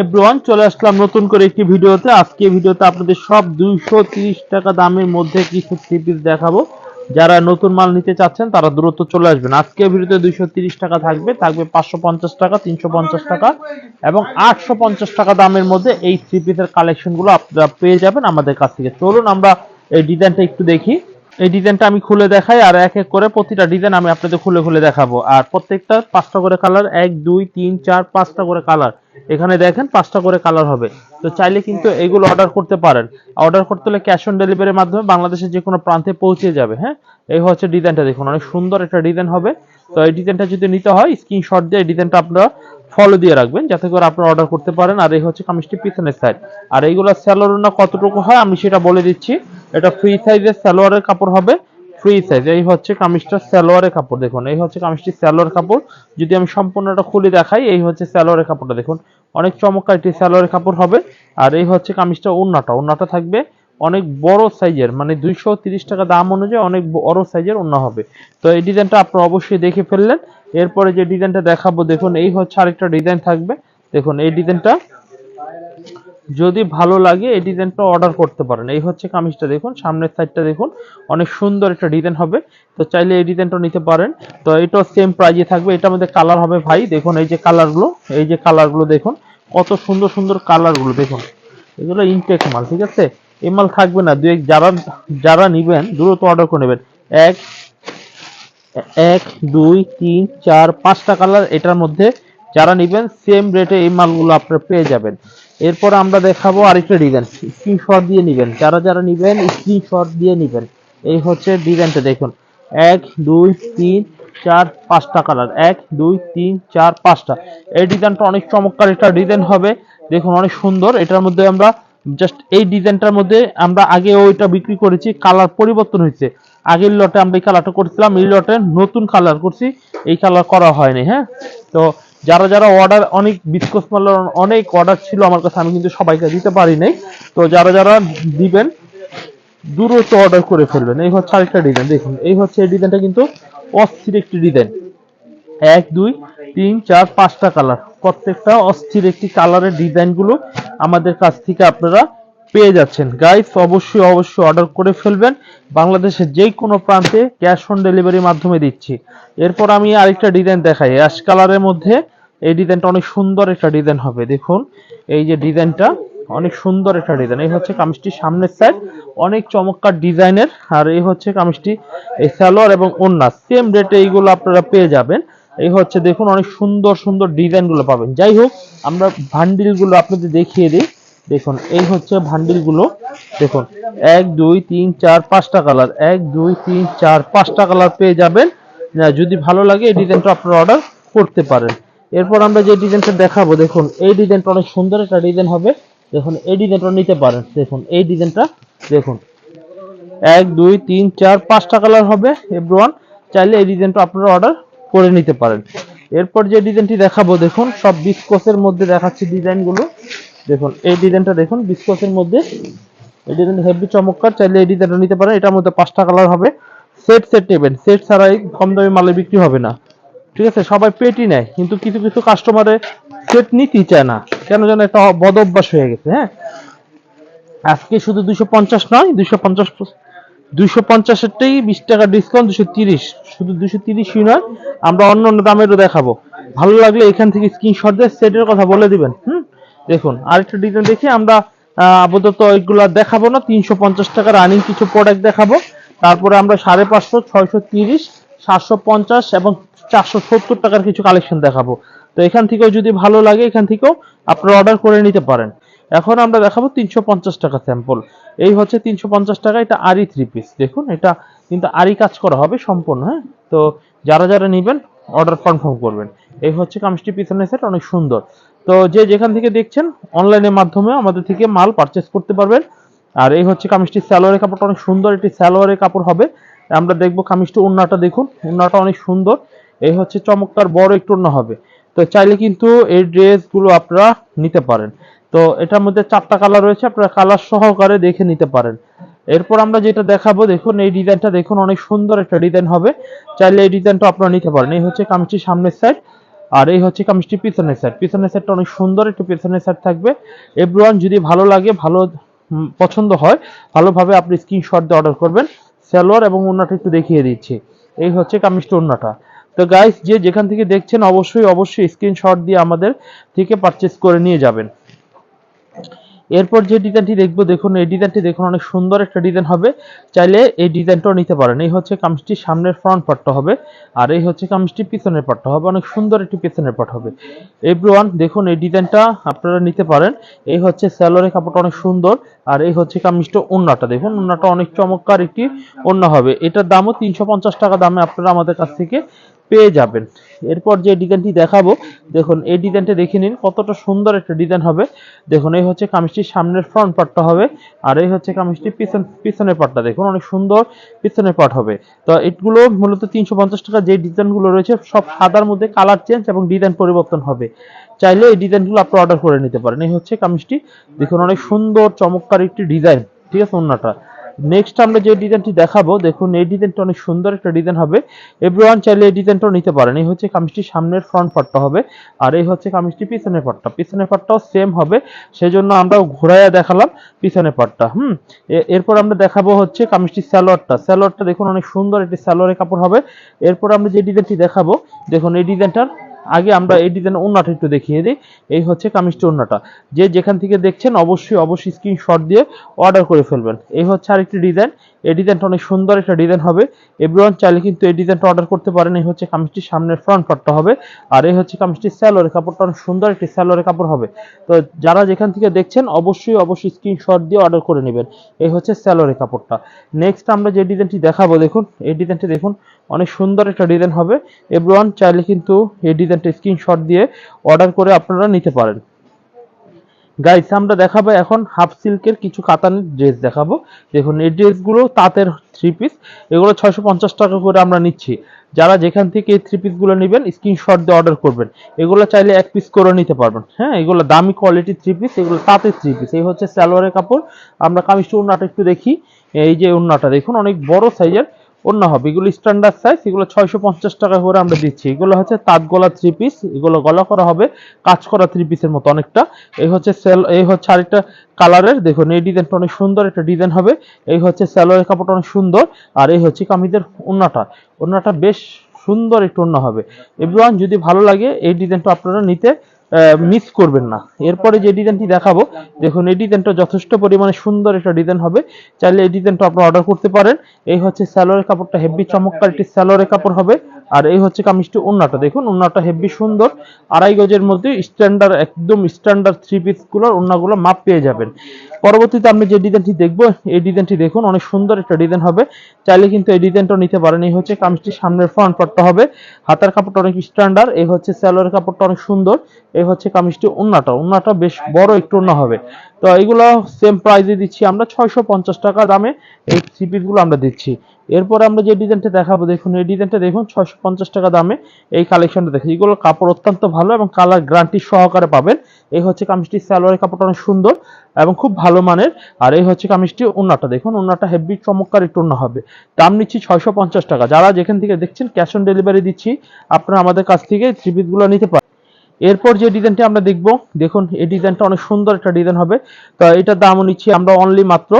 Everyone চলে আসলাম নতুন করে একটি ভিডিওতে। আজকে ভিডিওতে আপনাদের সব দুইশো টাকা দামের মধ্যে কিছু থ্রি পিস দেখাবো। যারা নতুন মাল নিতে চাচ্ছেন, তারা দ্রুত চলে আসবেন। আজকে ভিডিওতে দুইশো টাকা থাকবে। থাকবে পাঁচশো পঞ্চাশ টাকা, তিনশো পঞ্চাশ টাকা এবং আটশো পঞ্চাশ টাকা দামের মধ্যে এই থ্রি পিসের কালেকশনগুলো আপনারা পেয়ে যাবেন আমাদের কাছ থেকে। চলুন আমরা এই ডিজাইনটা একটু দেখি। এই ডিজাইনটা আমি খুলে দেখাই আর এক এক করে প্রতিটা ডিজাইন আমি আপনাদের খুলে খুলে দেখাবো। আর প্রত্যেকটা পাঁচটা করে কালার এক, দুই, তিন, চার, পাঁচটা করে কালার এখানে দেখেন পাঁচটা করে কালার হবে। তো চাইলে কিন্তু এগুলো অর্ডার করতে পারেন। অর্ডার করতে হলে ক্যাশ অন ডেলিভারির মাধ্যমে বাংলাদেশের যে কোনো প্রান্তে পৌঁছে যাবে হ্যাঁ? এই হচ্ছে ডিজাইনটা দেখুন, অনেক সুন্দর একটা ডিজাইন হবে। তো এই ডিজাইনটা যদি নিতে হয় স্ক্রিনশট দিয়ে ডিজাইনটা আপনারা ফলো দিয়ে রাখবেন, যাতে করে আপনারা অর্ডার করতে পারেন। আর এই হচ্ছে কামিজটি পিছনের সাইড আর এইগুলো স্যালোয়ার না কতটুকু হয়, আমি সেটা বলে দিচ্ছি। এটা ফ্রি সাইজের সালোয়ারের কাপড় হবে। ফ্রি সাইজ এই হচ্ছে কামিজটা সালোয়ারের কাপড়, দেখুন, এই হচ্ছে কামিজটি সালোয়ার কাপড়। যদি আমি সম্পূর্ণটা খুলে দেখাই, এই হচ্ছে সালোয়ারের কাপড়টা, দেখুন, অনেক চমৎকার একটি সালোয়ারের কাপড় হবে। আর এই হচ্ছে কামিজটা ওন্নাটা ওন্নাটা থাকবে অনেক বড় সাইজের মানে দুইশো টাকা দাম অনুযায়ী অনেক বড় সাইজের ওন্না হবে। তো এই ডিজাইনটা আপনারা অবশ্যই দেখে ফেললেন। এরপরে যে ডিজাইনটা দেখাবো, দেখুন, এই হচ্ছে আরেকটা ডিজাইন থাকবে। দেখুন, এই ডিজাইনটা যদি ভালো লাগে এই ডিজাইনটা অর্ডার করতে পারেন। এই হচ্ছে কামিজটা দেখুন, সামনের সাইডটা দেখুন, অনেক সুন্দর একটা ডিজাইন হবে। তো চাইলে এই ডিজাইনটা নিতে পারেন। তো এটাও সেম প্রাইজে থাকবে, এটার মধ্যে কালার হবে ভাই, দেখুন এই যে কালারগুলো এই যে কালারগুলো দেখুন, কত সুন্দর সুন্দর কালারগুলো দেখুন। এগুলো ইনটেক মাল, ঠিক আছে? এই মাল থাকবে না দুই যারা যারা নিবেন, দ্রুত অর্ডার করে নেবেন। এক এক, দুই, তিন, চার, পাঁচটা কালার এটার মধ্যে যারা নিবেন সেম রেটে এই মালগুলো আপনারা পেয়ে যাবেন। এরপর আমরা দেখাবো আরেকটা ডিজাইন স্ক্রিনশট দিয়ে নিবেন। যারা যারা নিবেন স্ক্রিনশট দিয়ে নিবেন। এই হচ্ছে ডিজাইনটা দেখুন। এক, দুই, তিন, চার, পাঁচটা কালার এক, দুই, তিন, চার, পাঁচটা। এই ডিজাইনটা অনেক চমৎকার একটা ডিজাইন হবে। দেখুন, অনেক সুন্দর। এটার মধ্যে আমরা জাস্ট এই ডিজাইনটার মধ্যে আমরা আগে ওইটা বিক্রি করেছি কালার পরিবর্তন হয়েছে। আগের লটে আমরা এই কালারটা করছিলাম, এই লটে নতুন কালার করছি, এই কালার করা হয়নি হ্যাঁ? তো যারা যারা অর্ডার অনেক বিস্কোস মালের অনেক অর্ডার ছিল আমার কাছে, আমি কিন্তু সবাইকে দিতে পারি নাই। তো যারা যারা দিবেন, দ্রুত অর্ডার করে ফেলবেন। এই হচ্ছে আরেকটা ডিজাইন দেখুন। এই হচ্ছে এই ডিজাইনটা কিন্তু অস্থির একটি ডিজাইন এক, দুই, তিন, চার, পাঁচটা কালার প্রত্যেকটা অস্থির একটি কালারের ডিজাইনগুলো আমাদের কাছ থেকে আপনারা পেয়ে যাচ্ছেন। গাইস অবশ্যই অবশ্যই অর্ডার করে ফেলবেন। বাংলাদেশের যে কোনো প্রান্তে ক্যাশ অন ডেলিভারির মাধ্যমে দিচ্ছি। এরপর আমি আরেকটা ডিজাইন দেখাই। অ্যাশ কালারের মধ্যে এই ডিজাইনটা অনেক সুন্দর একটা ডিজাইন হবে। দেখুন, এই যে ডিজাইনটা অনেক সুন্দর একটা ডিজাইন এই হচ্ছে কামিজটির সামনের সাইড অনেক চমৎকার ডিজাইনের। আর এই হচ্ছে কামিজটি এই সালোয়ার এবং ওন্না। সেম রেটে এইগুলো আপনারা পেয়ে যাবেন। এই হচ্ছে, দেখুন, অনেক সুন্দর সুন্দর ডিজাইনগুলো পাবেন। যাই হোক, আমরা ভান্ডিলগুলো আপনাদের দেখিয়ে দিই। দেখুন, এই হচ্ছে বান্ডিলগুলো দেখুন, এক, দুই, তিন, চার, পাঁচটা কালার এক, দুই, তিন, চার, পাঁচটা কালার পেয়ে যাবেন। যদি ভালো লাগে, এই ডিজাইনটা আপনারা অর্ডার করতে পারেন। এরপর আমরা যে ডিজাইনটা দেখাবো, দেখুন, এই ডিজাইনটা অনেক সুন্দর একটা ডিজাইন হবে। দেখুন, এই ডিজাইনটা নিতে পারেন। দেখুন, এই ডিজাইনটা দেখুন। এক, দুই, তিন, চার, পাঁচটা কালার হবে এভরিওয়ান চাইলে এই ডিজাইনটা আপনারা অর্ডার করে নিতে পারেন। এরপর যে ডিজাইনটি দেখাবো, দেখুন, সব বিস্কোসের মধ্যে দেখাচ্ছি ডিজাইনগুলো দেখুন, এই ডিজাইনটা দেখুন বিস্কোসের মধ্যে। এই ডিজাইনটা হেভি চমৎকার, চাইলে এই ডিজাইনটা নিতে পারেন। এটার মধ্যে পাঁচটা কালার হবে। সেট সেট নেবেন। সেট ছাড়াই কম দামে মালে বিক্রি হবে না। ঠিক আছে, সবাই পেটি নেয়, কিন্তু কিছু কিছু কাস্টমারে সেট নিতেই চায় না। কেন যেন একটা বদ অভ্যাস হয়ে গেছে হ্যাঁ? আজকে শুধু দুইশো পঞ্চাশ নয়, দুইশো পঞ্চাশ দুইশো পঞ্চাশেরটাই বিশ টাকা ডিসকাউন্ট দুশো তিরিশ। শুধু দুশো তিরিশই নয়, আমরা অন্য অন্য দামেরও দেখাবো। ভালো লাগলে এখান থেকে স্ক্রিনশট দিয়ে সেটের কথা বলে দিবেন, হুম? দেখুন, আরেকটা ডিজাইন দেখি, আমরা আপাতত এগুলা দেখাবো না, তিনশো পঞ্চাশ টাকা রানিং কিছু প্রোডাক্ট দেখাবো। তারপরে আমরা সাড়ে পাঁচশো, ছয়শো তিরিশ, সাতশো পঞ্চাশ এবং চারশো সত্তর টাকার কিছু কালেকশন দেখাবো। তো এখান থেকেও যদি ভালো লাগে, এখান থেকেও আপনারা অর্ডার করে নিতে পারেন। এখন আমরা দেখাবো তিনশো পঞ্চাশ টাকা স্যাম্পল এই হচ্ছে তিনশো পঞ্চাশ টাকা, এটা আরি থ্রি পিস দেখুন, এটা কিন্তু আরি কাজ করা হবে সম্পূর্ণ হ্যাঁ? তো যারা যারা নেবেন অর্ডার কনফার্ম করবেন। এই হচ্ছে কামিজটি, পিছনের সেট অনেক সুন্দর। তো যে যেখান থেকে দেখছেন অনলাইনের মাধ্যমে আমাদের থেকে মাল পারচেস করতে পারবেন। আর এই হচ্ছে কামিজটি স্যালোয়ারের কাপড়টা অনেক সুন্দর, একটি স্যালোয়ারের কাপড় হবে। আমরা দেখব কামিজটি উন্নাটা দেখুন উন্নাটা অনেক সুন্দর। এই হচ্ছে চমৎকার, বড় একটু উন্না হবে। তো চাইলে কিন্তু এই ড্রেসগুলো আপনারা নিতে পারেন। তো এটার মধ্যে চারটা কালার রয়েছে, আপনারা কালার সহকারে দেখে নিতে পারেন। এরপর আমরা যেটা দেখাবো, দেখুন, এই ডিজাইনটা দেখুন, অনেক সুন্দর একটা ডিজাইন হবে। চাইলে এই ডিজাইনটা আপনারা নিতে পারেন। এই হচ্ছে কামিজটির সামনের সাইড আর এই হচ্ছে কামিজটি পিছনের সাইড পিছনের সাইডটা অনেক সুন্দর একটি পিছনের সাইড থাকবে। এভরিওয়ান যদি ভালো লাগে, ভালো পছন্দ হয়, ভালোভাবে আপনি স্ক্রিনশট দিয়ে অর্ডার করবেন। সালোয়ার এবং ওনাটা একটু দেখিয়ে দিচ্ছি। এই হচ্ছে কামিজটি ওনাটা তো গাইস যে যেখান থেকে দেখছেন, অবশ্যই অবশ্যই স্ক্রিনশট দিয়ে আমাদের থেকে পারচেস করে নিয়ে যাবেন। এরপর যে ডিজাইনটি দেখব, দেখুন, এই ডিজাইনটি দেখুন, অনেক সুন্দর একটা ডিজাইন হবে। চাইলে এই ডিজাইনটাও নিতে পারেন। এই হচ্ছে কামিজটি সামনের ফ্রন্ট পার্টটা হবে, আর এই হচ্ছে কামিজটি পিছনের পার্টটা হবে। অনেক সুন্দর একটি পিছনের পার্ট হবে। এভরিওয়ান দেখুন, এই ডিজাইনটা আপনারা নিতে পারেন। এই হচ্ছে স্যালোরের কাপড়টা অনেক সুন্দর, আর এই হচ্ছে কামিজটা ওন্নাটা। দেখুন, ওন্নাটা অনেক চমৎকার একটি ওন্না হবে। এটার দামও তিনশো পঞ্চাশ টাকা দামে আপনারা আমাদের কাছ থেকে পেয়ে যাবেন। এরপর যে ডিজাইনটি দেখাবো, দেখুন, এই ডিজাইনটা দেখে নিন, কতটা সুন্দর একটা ডিজাইন হবে। দেখুন, এই হচ্ছে কামিজটির সামনের ফ্রন্ট পার্টটা হবে, আর এই হচ্ছে কামিজটির পিছন পিছনের পার্টটা দেখুন, অনেক সুন্দর পিছনের পার্ট হবে। তো এগুলো মূলত তিনশো পঞ্চাশ টাকা যে ডিজাইনগুলো রয়েছে, সব সাদার মধ্যে কালার চেঞ্জ এবং ডিজাইন পরিবর্তন হবে। চাইলে এই ডিজাইনগুলো আপনি অর্ডার করে নিতে পারেন। এই হচ্ছে কামিজটি। দেখুন, অনেক সুন্দর, চমৎকার একটি ডিজাইন। ঠিক আছে অন্যটা নেক্সট আমরা যে ডিজাইনটি দেখাবো, দেখুন, এই ডিজাইনটা অনেক সুন্দর একটা ডিজাইন হবে। এভরিওয়ান চাইলে এই ডিজাইনটাও নিতে পারেন। এই হচ্ছে কামিজটি সামনের ফ্রন্ট পার্টটা হবে, আর এই হচ্ছে কামিজটি পিছনের পার্টটা পিছনের পার্টটাও সেম হবে, সেজন্য আমরা ঘোরাইয়া দেখালাম পিছনের পার্টটা হুম? এরপর আমরা দেখাবো হচ্ছে কামিজটি স্যালোয়ারটা স্যালোয়ারটা দেখুন, অনেক সুন্দর একটি স্যালোয়ারের কাপড় হবে। এরপর আমরা যে ডিজাইনটি দেখাবো, দেখুন, এই ডিজাইনটার আগে আমরা এই ডিজাইন ওন্নাটা একটু দেখিয়ে দিই। এই হচ্ছে কামিজটি ওন্নাটা যে যেখান থেকে দেখছেন অবশ্যই অবশ্যই স্ক্রিনশট দিয়ে অর্ডার করে ফেলবেন। এই হচ্ছে আরেকটি ডিজাইন। এই ডিজাইনটা অনেক সুন্দর একটা ডিজাইন হবে। এভরিওয়ান চাইলে কিন্তু এই ডিজাইনটা অর্ডার করতে পারেন। এই হচ্ছে কামিজটির সামনের ফ্রন্ট পার্টটা হবে। আর এই হচ্ছে কামিজটির স্যালোরের কাপড়টা অনেক সুন্দর একটি স্যালোরের কাপড় হবে। তো যারা যেখান থেকে দেখছেন, অবশ্যই অবশ্যই স্ক্রিনশট দিয়ে অর্ডার করে নেবেন। এই হচ্ছে স্যালোরের কাপড়টা। নেক্সট আমরা যে ডিজাইনটি দেখাবো, দেখুন, এই ডিজাইনটি দেখুন, অনেক সুন্দর একটা ডিজাইন হবে। এভরিওয়ান চাইলে কিন্তু এই ডিজাইনটা স্ক্রিনশট দিয়ে অর্ডার করে আপনারা নিতে পারেন। গাইস আমরা দেখাবো এখন হাফ সিল্কের কিছু কাতানের ড্রেস দেখাবো। দেখুন, এই ড্রেসগুলো তাঁতের থ্রি পিস এগুলো ছয়শো পঞ্চাশ টাকা করে আমরা নিচ্ছি। যারা যেখান থেকে এই থ্রি পিসগুলো নেবেন স্ক্রিনশট দিয়ে অর্ডার করবেন। এগুলো চাইলে এক পিস করে নিতে পারবেন। হ্যাঁ এগুলো দামি কোয়ালিটির থ্রি পিস এগুলো তাঁতের থ্রি পিস এই হচ্ছে সালোয়ারের কাপড়। আমরা কামিজটা উন্নাটা একটু দেখি। এই যে উন্নাটা, দেখুন, অনেক বড় সাইজের অন্য হবে। এগুলো স্ট্যান্ডার্ড সাইজ এগুলো ছয়শো পঞ্চাশ টাকা করে আমরা দিচ্ছি। এগুলো হচ্ছে তাঁত গলা থ্রি পিস এগুলো গলা করা হবে কাজ করা থ্রি পিসের মতো অনেকটা। এই হচ্ছে সেল এই হচ্ছে আরেকটা কালারের দেখুন, এই ডিজাইনটা অনেক সুন্দর একটা ডিজাইন হবে। এই হচ্ছে স্যালোয়ারের কাপড়টা অনেক সুন্দর, আর এই হচ্ছে কামিজের ওন্নাটা। ওন্নাটা বেশ সুন্দর একটু ওন্না হবে। এভরিওয়ান যদি ভালো লাগে, এই ডিজাইনটা আপনারা নিতে মিস করবেন না। এরপরে যে ডিজাইনটি দেখাবো, দেখুন, এই ডিজাইনটা যথেষ্ট পরিমাণে সুন্দর একটা ডিজাইন হবে। চাইলে এই ডিজাইনটা আপনারা অর্ডার করতে পারেন। এই হচ্ছে স্যালোয়ারের কাপড়টা, হেভি চমৎকার একটি স্যালোয়ারের কাপড় হবে। আর এই হচ্ছে কামিজটি ওন্নাটা। দেখুন, ওন্নাটা হেভি সুন্দর। আড়াই গজের মধ্যে স্ট্যান্ডার্ড একদম স্ট্যান্ডার্ড থ্রি পিসগুলোর ওন্নাগুলো মাপ পেয়ে যাবেন। পরবর্তীতে আপনি যে ডিজাইনটি দেখব, এই ডিজাইনটি দেখুন, অনেক সুন্দর একটা ডিজাইন হবে। চাইলে কিন্তু এই ডিজাইনটাও নিতে পারেন। এই হচ্ছে কামিজটি সামনের ফ্রন্ট পার্টটা হবে। হাতার কাপড়টা অনেক স্ট্যান্ডার্ড এই হচ্ছে স্যালোয়ারের কাপড়টা অনেক সুন্দর। এই হচ্ছে কামিজটি ওন্নাটা। ওন্নাটা বেশ বড় একটু ওন্না হবে। তো এগুলো সেম প্রাইসে দিচ্ছি আমরা ছয়শো পঞ্চাশ টাকা দামে এই থ্রি পিসগুলো আমরা দিচ্ছি। এরপরে আমরা যে ডিজাইনটা দেখাবো, দেখুন, এই ডিজাইনটা দেখুন, ছয়শো পঞ্চাশ টাকা দামে এই কালেকশনটা দেখুন। এগুলো কাপড় অত্যন্ত ভালো এবং কালার গ্যারান্টি সহকারে পাবেন। এই হচ্ছে কামিজটি, সালোয়ারের কাপড়টা অনেক সুন্দর এবং খুব ভালো মানের। আর এই হচ্ছে কামিজটি ওন্নাটা দেখুন ওন্নাটা হেভি চমৎকার একটু ওন্না হবে। দাম নিচ্ছি ছয়শো পঞ্চাশ টাকা। যারা যেখান থেকে দেখছেন ক্যাশ অন ডেলিভারি দিচ্ছি, আপনারা আমাদের কাছ থেকে থ্রি পিসগুলো নিতে পারেন। এরপর যে ডিজাইনটা আমরা দেখব, দেখুন, এই ডিজাইনটা অনেক সুন্দর একটা ডিজাইন হবে। তো এটার দামও নিচ্ছি আমরা অনলি মাত্র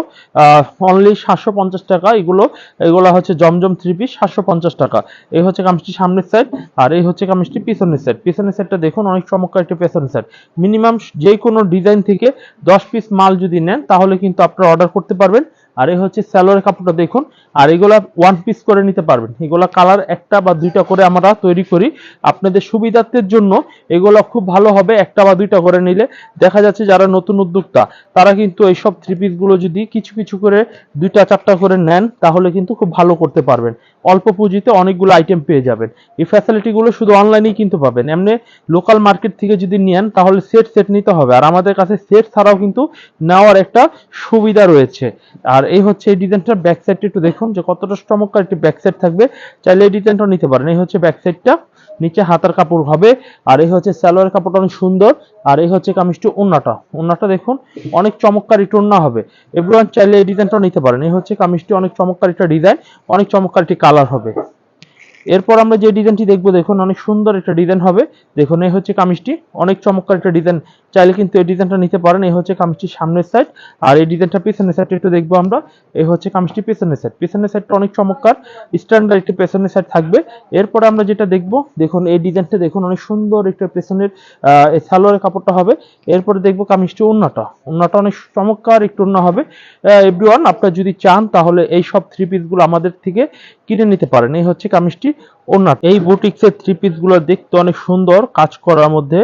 অনলি সাতশো পঞ্চাশ টাকা। এগুলো এগুলো হচ্ছে জমজম থ্রি পিস সাতশো পঞ্চাশ টাকা। এই হচ্ছে কামিজটি সামনের সাইড আর এই হচ্ছে কামিজটি পিছনের সাইড পিছনের সাইডটা দেখুন, অনেক চমৎকার একটা পিছনের সাইড মিনিমাম যে কোনো ডিজাইন থেকে দশ পিস মাল যদি নেন, তাহলে কিন্তু আপনারা অর্ডার করতে পারবেন। আর এই হচ্ছে স্যালোয়ারের কাপড়টা দেখুন। আর এগুলা ওয়ান পিস করে নিতে পারবেন। এগুলা কালার একটা বা দুইটা করে আমরা তৈরি করি। আপনাদের সুবিধার্থের জন্য এগুলো খুব ভালো হবে একটা বা দুইটা করে নিলে। দেখা যাচ্ছে যারা নতুন উদ্যোক্তা, তারা কিন্তু এইসব থ্রি পিসগুলো যদি কিছু কিছু করে দুইটা, চারটা করে নেন, তাহলে কিন্তু খুব ভালো করতে পারবেন। অল্প পুঁজিতে অনেকগুলো আইটেম পেয়ে যাবেন। এই ফ্যাসিলিটিগুলো শুধু অনলাইনেই কিনতে পাবেন। এমনি লোকাল মার্কেট থেকে যদি নেন, তাহলে সেট সেট নিতে হবে। আর আমাদের কাছে সেট ছাড়াও কিন্তু নেওয়ার একটা সুবিধা রয়েছে। আর এই হচ্ছে এই ডিজাইনটার ব্যাক সাইডটা একটু দেখুন, যে কতটা চমৎকার একটি ব্যাক সাইড থাকবে। চাইলে এই ডিজাইনটাও নিতে পারেন। এই হচ্ছে ব্যাক সাইডটা নিচে হাতার কাপড় হবে, আর এই হচ্ছে সালোয়ার কাপড়টা অনেক সুন্দর, আর এই হচ্ছে কামিজটি ওন্নাটা। ওন্নাটা দেখুন, অনেক চমৎকার একটু ওন্না হবে। এভরিওয়ান চাইলে এই ডিজাইনটাও নিতে পারেন। এই হচ্ছে কামিজটি অনেক চমৎকার একটা ডিজাইন অনেক চমৎকার একটি কালার হবে। এরপর আমরা যে ডিজাইনটি দেখব, দেখুন, অনেক সুন্দর একটা ডিজাইন হবে। দেখুন, এই হচ্ছে কামিজটি। অনেক চমৎকার একটা ডিজাইন। চাইলে কিন্তু এই ডিজাইনটা নিতে পারেন। এই হচ্ছে কামিজটির সামনের সাইড আর এই ডিজাইনটা পেছনের সাইড একটু দেখব আমরা। এই হচ্ছে কামিজটি পিছনের সাইড পিছনের সাইডটা অনেক চমৎকার। স্ট্যান্ডার্ড একটি পেছনের সাইড থাকবে। এরপরে আমরা যেটা দেখব, দেখুন, এই ডিজাইনটা দেখুন, অনেক সুন্দর একটা পেছনের সালোয়ারের কাপড়টা হবে। এরপরে দেখব কামিজটি উন্নাটা উন্নাটা অনেক চমৎকার একটু উন্না হবে। এভরিওয়ান আপনারা যদি চান, তাহলে এই সব থ্রি পিসগুলো আমাদের থেকে কিনে নিতে পারেন। এই হচ্ছে কামিজটি। ওনার এই বুটিক্সের থ্রি পিসগুলো দেখতে অনেক সুন্দর, কাজ করার মধ্যে।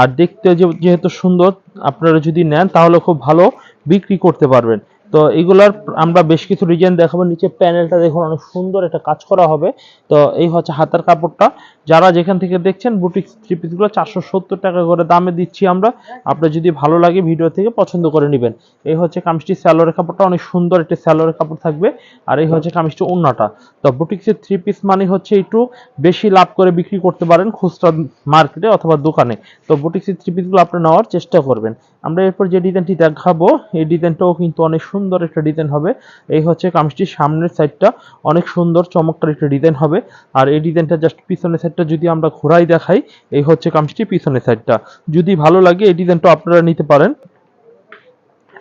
আর দেখতে যেহেতু সুন্দর, আপনারা যদি নেন তাহলে খুব ভালো বিক্রি করতে পারবেন। তো এগুলার আমরা বেশ কিছু ডিজাইন দেখাবো। নিচে প্যানেলটা দেখুন, অনেক সুন্দর একটা কাজ করা হবে। তো এই হচ্ছে হাতার কাপড়টা। যারা যেখান থেকে দেখছেন বুটিক্স থ্রি পিসগুলো চারশো সত্তর টাকা করে দামে দিচ্ছি আমরা। আপনার যদি ভালো লাগে ভিডিও থেকে পছন্দ করে নেবেন। এই হচ্ছে কামিজটি স্যালোয়ারের কাপড়টা, অনেক সুন্দর একটি স্যালোয়ারের কাপড় থাকবে। আর এই হচ্ছে কামিজটি অন্যটা তো বুটিক্সের থ্রি পিস মানে হচ্ছে একটু বেশি লাভ করে বিক্রি করতে পারেন খুচরা মার্কেটে অথবা দোকানে। তো বুটিক্সের থ্রি পিসগুলো আপনি নেওয়ার চেষ্টা করবেন। আমরা এরপর যে ডিজাইনটি দেখাবো, এই ডিজাইনটাও কিন্তু অনেক সুন্দর একটা ডিজাইন হবে। এই হচ্ছে কামিজটির সামনের সাইডটা অনেক সুন্দর চমৎকার একটা ডিজাইন হবে। আর এই ডিজাইনটা জাস্ট পিছনের সাইডটা যদি আমরা ঘোরাই দেখাই, এই হচ্ছে কামিজটি পিছনের সাইডটা। যদি ভালো লাগে, এই ডিজাইনটা আপনারা নিতে পারেন।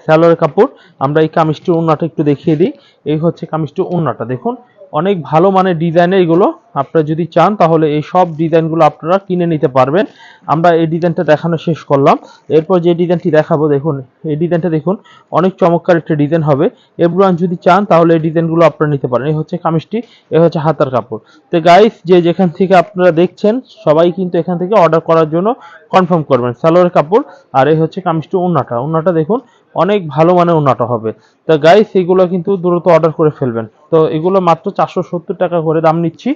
স্যালোয়ার কাপড়, আমরা এই কামিজটির ওনাটা একটু দেখিয়ে দিই। এই হচ্ছে কামিজটির ওনাটা দেখুন। অনেক ভালো মানের ডিজাইনের এগুলো আপনারা যদি চান, তাহলে এই সব ডিজাইনগুলো আপনারা কিনে নিতে পারবেন। আমরা এই ডিজাইনটা দেখানো শেষ করলাম। এরপর যে ডিজাইনটি দেখাবো, দেখুন, এই ডিজাইনটা দেখুন, অনেক চমৎকার একটা ডিজাইন হবে। এভরিওয়ান যদি চান, তাহলে এই ডিজাইনগুলো আপনারা নিতে পারেন। এই হচ্ছে কামিজটি, এ হচ্ছে হাতার কাপড়। তো গাইস যে যেখান থেকে আপনারা দেখছেন, সবাই কিন্তু এখান থেকে অর্ডার করার জন্য কনফার্ম করবেন, সালোয়ার কাপড়, আর এই হচ্ছে কামিজটি ওন্নাটা। ওন্নাটা দেখুন, অনেক ভালো মানের ওন্নাটা হবে। তো গাইস এগুলো কিন্তু দ্রুত অর্ডার করে ফেলবেন। তো এগুলো মাত্র চারশো সত্তর টাকা করে দাম নিচ্ছি।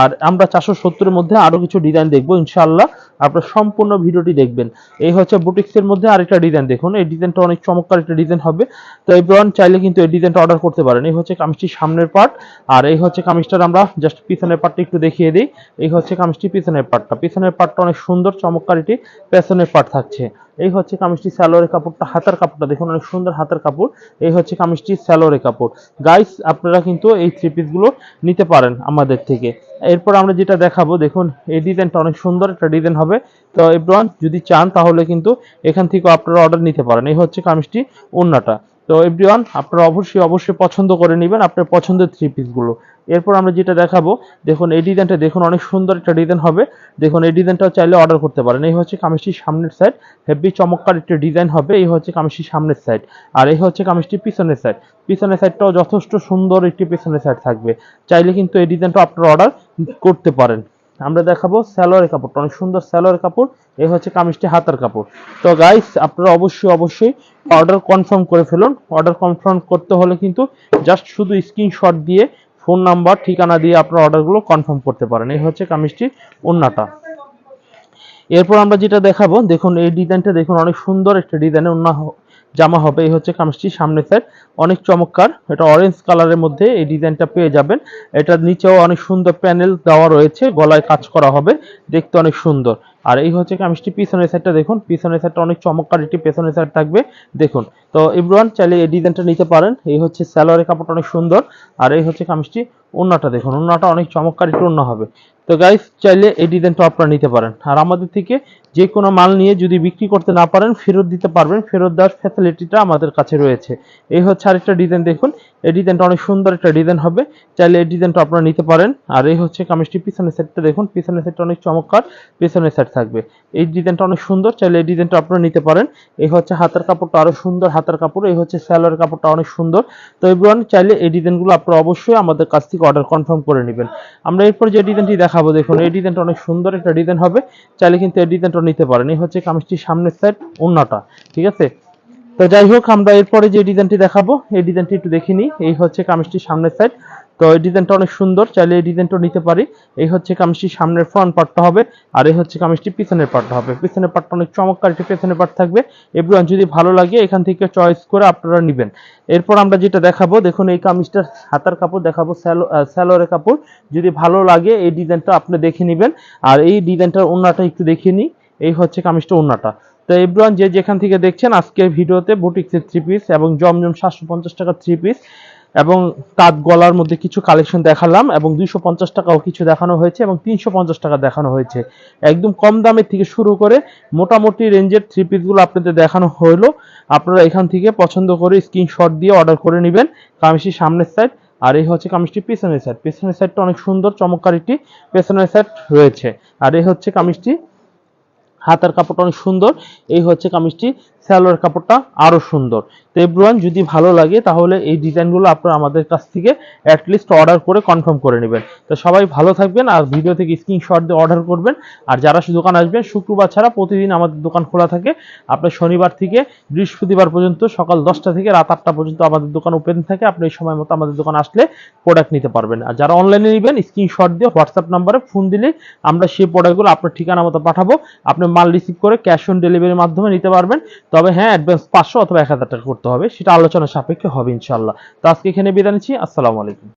আর আমরা চারশো সত্তরের মধ্যে আরও কিছু ডিজাইন দেখব ইনশাল্লাহ আপনারা সম্পূর্ণ ভিডিওটি দেখবেন। এই হচ্ছে বুটিক্সের মধ্যে আরেকটা ডিজাইন দেখুন। এই ডিজাইনটা অনেক চমৎকার একটা ডিজাইন হবে। তো এভরিওয়ান চাইলে কিন্তু এই ডিজাইনটা অর্ডার করতে পারেন। এই হচ্ছে কামিজটির সামনের পার্ট আর এই হচ্ছে কামিজটার আমরা জাস্ট পিছনের পার্টটা একটু দেখিয়ে দিই। এই হচ্ছে কামিজটি পিছনের পার্টটা পিছনের পার্টটা অনেক সুন্দর, চমৎকার এটি পেছনের পার্ট থাকছে। এই হচ্ছে কামিজটি স্যালোয়ারের কাপড়টা, হাতার কাপড়টা। দেখুন, অনেক সুন্দর হাতার কাপড়। এই হচ্ছে কামিজটি স্যালোয়ারের কাপড়। গাইস আপনারা কিন্তু এই থ্রি পিসগুলো নিতে পারেন আমাদের থেকে। এরপর আমরা যেটা দেখাবো, দেখুন, এই ডিজাইনটা অনেক সুন্দর একটা ডিজাইন হবে। তো এবার যদি চান, তাহলে কিন্তু এখান থেকে আপনারা অর্ডার নিতে পারেন। এই হচ্ছে কামিজটি ওন্নাটা তো এভরিওয়ান আপনারা অবশ্যই অবশ্যই পছন্দ করে নেবেন আপনার পছন্দের থ্রি পিসগুলো এরপর আমরা যেটা দেখাবো, দেখুন এই ডিজাইনটা দেখুন অনেক সুন্দর একটা ডিজাইন হবে। দেখুন এই ডিজাইনটাও চাইলে অর্ডার করতে পারেন। এই হচ্ছে কামিজটির সামনের সাইড হেভি চমৎকার একটা ডিজাইন হবে। এই হচ্ছে কামিজটির সামনের সাইড আর এই হচ্ছে কামিজটির পিছনের সাইড পিছনের সাইডটাও যথেষ্ট সুন্দর একটি পিছনের সাইড থাকবে। চাইলে কিন্তু এই ডিজাইনটা আপনারা অর্ডার করতে পারেন। আমরা দেখাবো স্যালোয়ারের কাপড়টা। অনেক সুন্দর স্যালোয়ারের কাপড়। এই হচ্ছে কামিজটি হাতার কাপড়। তো গাইস আপনারা অবশ্যই অবশ্যই অর্ডার কনফার্ম করে ফেলুন। অর্ডার কনফার্ম করতে হলে কিন্তু জাস্ট শুধু স্ক্রিনশট দিয়ে ফোন নাম্বার ঠিকানা দিয়ে আপনার অর্ডারগুলো কনফার্ম করতে পারেন। এই হচ্ছে কামিজটি ওন্নাটা। এরপর আমরা যেটা দেখাবো, দেখুন এই ডিজাইনটা দেখুন, অনেক সুন্দর একটা ডিজাইনের অন্য জামা হবে। এই হচ্ছে কামিজটি সামনে সাইড অনেক চমৎকার। এটা অরেঞ্জ কালারের মধ্যে এই ডিজাইনটা পেয়ে যাবেন। এটার নিচেও অনেক সুন্দর প্যানেল দেওয়া রয়েছে। গলায় কাজ করা হবে। দেখতে অনেক সুন্দর। আর এই হচ্ছে কামিজটি পিছনের সাইডটা দেখুন। পিছনের সাইডটা অনেক চমৎকার একটি পেছনের সাইড থাকবে। দেখুন, তো এভরিওয়ান চাইলে এই ডিজাইনটা নিতে পারেন। এই হচ্ছে স্যালোয়ারের কাপড়টা অনেক সুন্দর। আর এই হচ্ছে কামিজটি ওন্নাটা দেখুন। ওন্নাটা অনেক চমৎকার, একটু ওন্না হবে। তো গাইস চাইলে এই ডিজাইনটা আপনারা নিতে পারেন। আর আমাদের থেকে যে কোনো মাল নিয়ে যদি বিক্রি করতে না পারেন, ফেরত দিতে পারবেন। ফেরত দেওয়ার ফ্যাসিলিটিটা আমাদের কাছে রয়েছে। এই হচ্ছে আরেকটা ডিজাইন দেখুন। এই ডিজাইনটা অনেক সুন্দর একটা ডিজাইন হবে। চাইলে এই ডিজাইনটা আপনারা নিতে পারেন। আর এই হচ্ছে কামিজটি পিছনের সেটটা দেখুন। পিছনের সেটটা অনেক চমৎকার। পিছনের সেট থাকবে। এই ডিজাইনটা অনেক সুন্দর, চাইলে এই ডিজাইনটা আপনারা নিতে পারেন। এই হচ্ছে হাতের কাপড়টা আরও সুন্দর, হাতের কাপড়, এই হচ্ছে স্যালোয়ার কাপড়টা অনেক সুন্দর। তো এভরিওয়ান, চাইলে এই ডিজাইনগুলো আপনারা অবশ্যই আমাদের কাছ থেকে অর্ডার কনফার্ম করে নেবেন। আমরা এরপর যে ডিজাইনটি দেখাবো, দেখুন, এই ডিজাইনটা অনেক সুন্দর একটা ডিজাইন হবে। চাইলে কিন্তু এই ডিজাইনটা নিতে পারেন। এই হচ্ছে কামিজটির সামনের সাইড ওন্নাটা ঠিক আছে? তো যাই হোক, আমরা এরপরে যে ডিজাইনটি দেখাবো, এই ডিজাইনটি একটু দেখে নিই। এই হচ্ছে কামিজটির সামনের সাইড তো এই ডিজাইনটা অনেক সুন্দর, চাইলে এই ডিজাইনটা নিতে পারি। এই হচ্ছে কামিজটির সামনের ফ্রন্ট পার্টটা হবে, আর এই হচ্ছে কামিজটি পিছনের পার্টটা হবে। পিছনের পার্টটা অনেক চমৎকার, একটি পিছনের পার্ট থাকবে। এভরিওয়ান যদি ভালো লাগে, এখান থেকে চয়েস করে আপনারা নেবেন। এরপর আমরা যেটা দেখাবো, দেখুন এই কামিজটার হাতার কাপড় দেখাবো, স্যালো স্যালোয়ারের কাপড়। যদি ভালো লাগে, এই ডিজাইনটা আপনি দেখে নেবেন। আর এই ডিজাইনটার ওন্নাটা একটু দেখিয়ে নিই, এই হচ্ছে কামিজটা ওন্নাটা তো এভরিওয়ান, যে যেখান থেকে দেখছেন, আজকের ভিডিওতে বুটিক্সের থ্রি পিস এবং জমজম সাতশো পঞ্চাশ টাকা থ্রি পিস এবং কাত গলার মধ্যে কিছু কালেকশন দেখালাম এবং দুইশো পঞ্চাশ টাকাও কিছু দেখানো হয়েছে এবং তিনশো পঞ্চাশ টাকা দেখানো হয়েছে। একদম কম দামের থেকে শুরু করে মোটামুটি রেঞ্জের থ্রি পিসগুলো আপনাদের দেখানো হলো আপনারা এখান থেকে পছন্দ করে স্ক্রিনশট দিয়ে অর্ডার করে নেবেন কামিজটির সামনের সাইড আর এই হচ্ছে কামিজটি পিছনের সাইড পিছনের সাইডটা অনেক সুন্দর, চমৎকার একটি পেছনের সাইড রয়েছে। আর এই হচ্ছে কামিজটি, হাতার কাপড়টা অনেক সুন্দর। এই হচ্ছে কামিজটি স্যালোয়ার কাপড়টা আরও সুন্দর। তো এভরিওয়ান যদি ভালো লাগে, তাহলে এই ডিজাইনগুলো আপনারা আমাদের কাছ থেকে অ্যাটলিস্ট অর্ডার করে কনফার্ম করে নেবেন। তো সবাই ভালো থাকবেন আর ভিডিও থেকে স্ক্রিনশট দিয়ে অর্ডার করবেন। আর যারা দোকান আসবেন, শুক্রবার ছাড়া প্রতিদিন আমাদের দোকান খোলা থাকে। আপনার শনিবার থেকে বৃহস্পতিবার পর্যন্ত সকাল দশটা থেকে রাত আটটা পর্যন্ত আমাদের দোকান ওপেন থাকে। আপনি এই সময় মতো আমাদের দোকান আসলে প্রোডাক্ট নিতে পারবেন। আর যারা অনলাইনে নেবেন স্ক্রিনশট দিয়ে হোয়াটসঅ্যাপ নাম্বারে ফোন দিলে আমরা সেই প্রোডাক্টগুলো আপনার ঠিকানা মতো পাঠাবো। আপনি মাল রিসিভ করে ক্যাশ অন ডেলিভারির মাধ্যমে নিতে পারবেন। তবে হ্যাঁ অ্যাডভান্স পাঁচশো অথবা এক হাজার টাকা করতে হবে, সেটা আলোচনা সাপেক্ষে হবে ইনশাল্লাহ তো আজকে এখানে বিদায় নিচ্ছি, আসসালামু আলাইকুম।